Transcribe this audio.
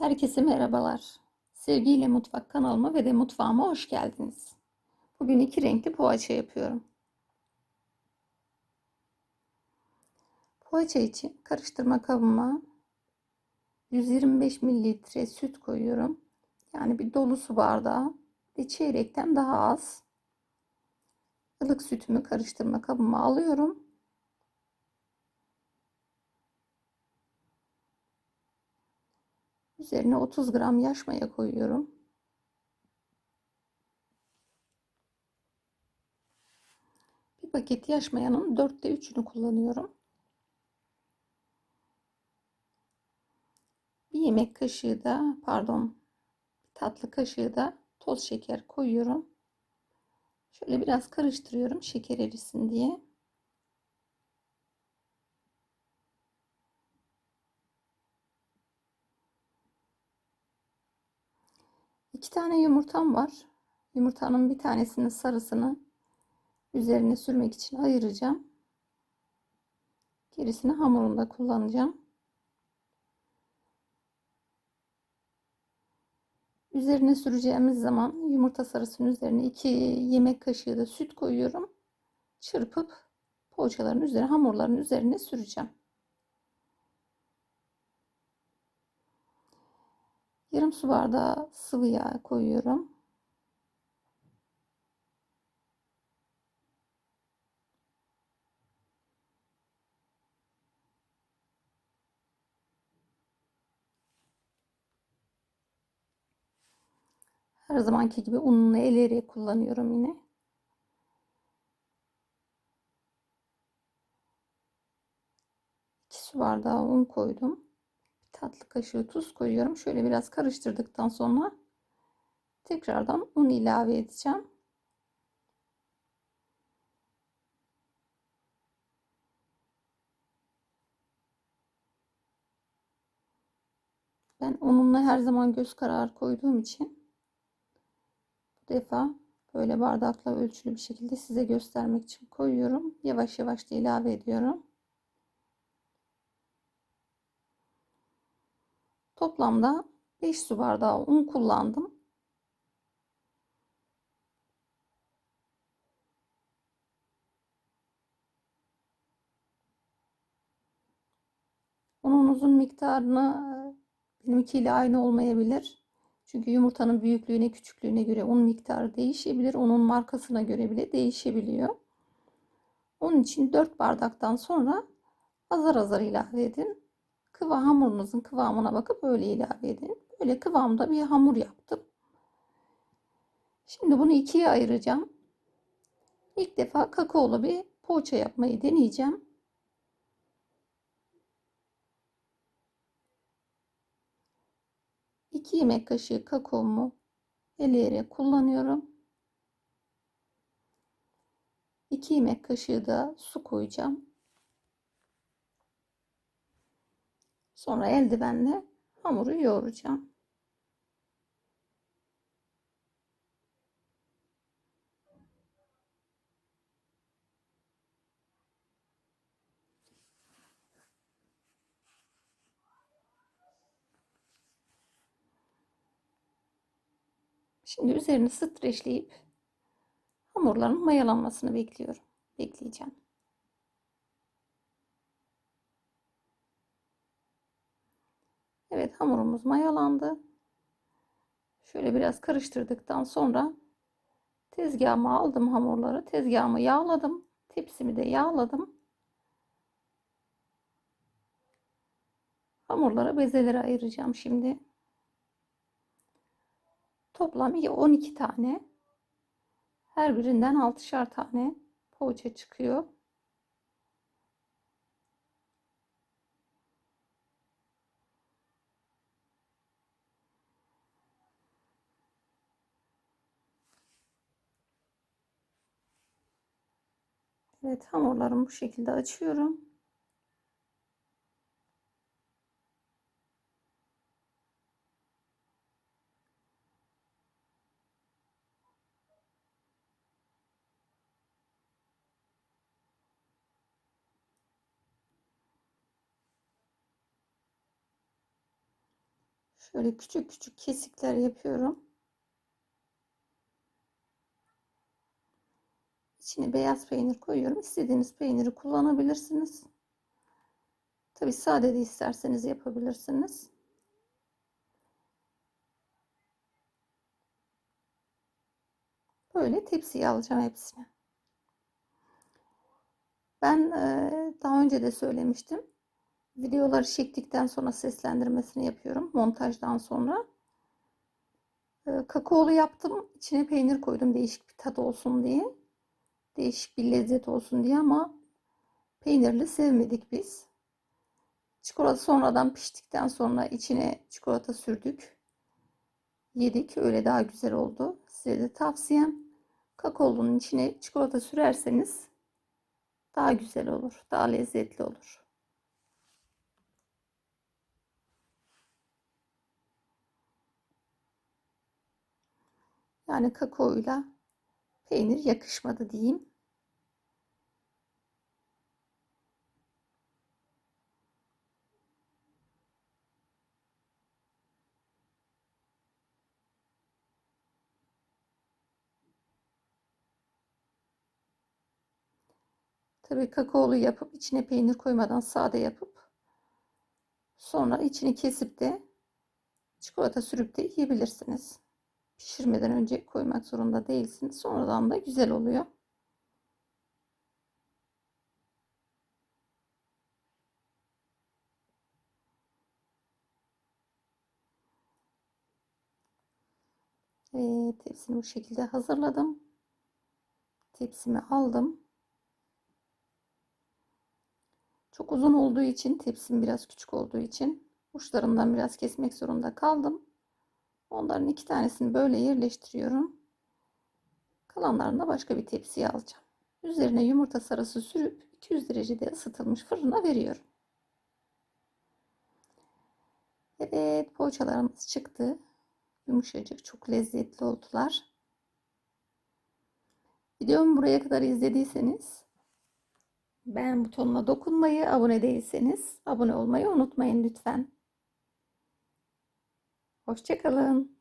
Herkese merhabalar. Sevgiyle Mutfak kanalıma ve de mutfağıma hoş geldiniz. Bugün iki renkli poğaça yapıyorum. Poğaça için karıştırma kabıma 125 mililitre süt koyuyorum. Yani bir dolu su bardağı ve çeyrekten daha az. ılık sütümü karıştırma kabıma alıyorum. Üzerine 30 gram yaş maya koyuyorum. Bir paket yaş mayanın 4'te 3'ünü kullanıyorum. Bir yemek kaşığı da pardon tatlı kaşığı da toz şeker koyuyorum. Şöyle biraz karıştırıyorum şeker erisin diye. İki tane yumurtam var. Yumurtanın bir tanesinin sarısını üzerine sürmek için ayıracağım. Gerisini hamurunda kullanacağım. Üzerine süreceğimiz zaman yumurta sarısının üzerine 2 yemek kaşığı da süt koyuyorum. Çırpıp poğaçaların üzerine hamurların üzerine süreceğim. Yarım su bardağı sıvı yağ koyuyorum. Her zamanki gibi ununu eleyerek kullanıyorum yine. İki su bardağı un koydum. Tatlı kaşığı tuz koyuyorum. Şöyle biraz karıştırdıktan sonra tekrardan un ilave edeceğim. Ben ununla her zaman göz kararı koyduğum için bu defa böyle bardakla ölçülü bir şekilde size göstermek için koyuyorum. Yavaş yavaş da ilave ediyorum. Toplamda 5 su bardağı un kullandım. Ununuzun miktarını benimkiyle aynı olmayabilir. Çünkü yumurtanın büyüklüğüne küçüklüğüne göre un miktarı değişebilir. Unun markasına göre bile değişebiliyor. Onun için 4 bardaktan sonra azar azar ilave edin. Kıva hamurunuzun kıvamına bakıp öyle ilave edin. Böyle kıvamda bir hamur yaptım. Şimdi bunu ikiye ayıracağım. İlk defa kakaolu bir poğaça yapmayı deneyeceğim. 2 yemek kaşığı kakaomu eleyerek kullanıyorum. 2 yemek kaşığı da su koyacağım. Sonra eldivenle hamuru yoğuracağım. Şimdi üzerini streçleyip hamurların mayalanmasını bekliyorum. Bekleyeceğim. Evet hamurumuz mayalandı. Şöyle biraz karıştırdıktan sonra tezgahıma aldım hamurları. Tezgahımı yağladım. Tepsimi de yağladım. Hamurlara bezelere ayıracağım şimdi. Toplam 12 tane. Her birinden 6'şar tane poğaça çıkıyor. Evet hamurlarımı bu şekilde açıyorum. Şöyle küçük küçük kesikler yapıyorum. İçine beyaz peynir koyuyorum. İstediğiniz peyniri kullanabilirsiniz. Tabi sade de isterseniz yapabilirsiniz. Böyle tepsiye alacağım hepsini. Ben daha önce de söylemiştim. Videoları çektikten sonra seslendirmesini yapıyorum. Montajdan sonra. Kakaolu yaptım. İçine peynir koydum değişik bir tat olsun diye. Değişik bir lezzet olsun diye ama peynirli sevmedik biz. Çikolata sonradan piştikten sonra içine çikolata sürdük. Yedik. Öyle daha güzel oldu. Size de tavsiyem kakaolunun içine çikolata sürerseniz daha güzel olur. Daha lezzetli olur. Yani kakaoyla peynir yakışmadı diyeyim. Tabii kakaolu yapıp içine peynir koymadan sade yapıp sonra içini kesip de çikolata sürüp de yiyebilirsiniz. Pişirmeden önce koymak zorunda değilsiniz. Sonradan da güzel oluyor. Evet, tepsimi bu şekilde hazırladım. Tepsimi aldım. Çok uzun olduğu için tepsim biraz küçük olduğu için uçlarından biraz kesmek zorunda kaldım. Onların iki tanesini böyle yerleştiriyorum. Kalanlarını da başka bir tepsiye alacağım. Üzerine yumurta sarısı sürüp 200 derecede ısıtılmış fırına veriyorum. Evet poğaçalarımız çıktı. Yumuşacık çok lezzetli oldular. Videomu buraya kadar izlediyseniz beğen butonuna dokunmayı, abone değilseniz abone olmayı unutmayın lütfen. Hoşçakalın.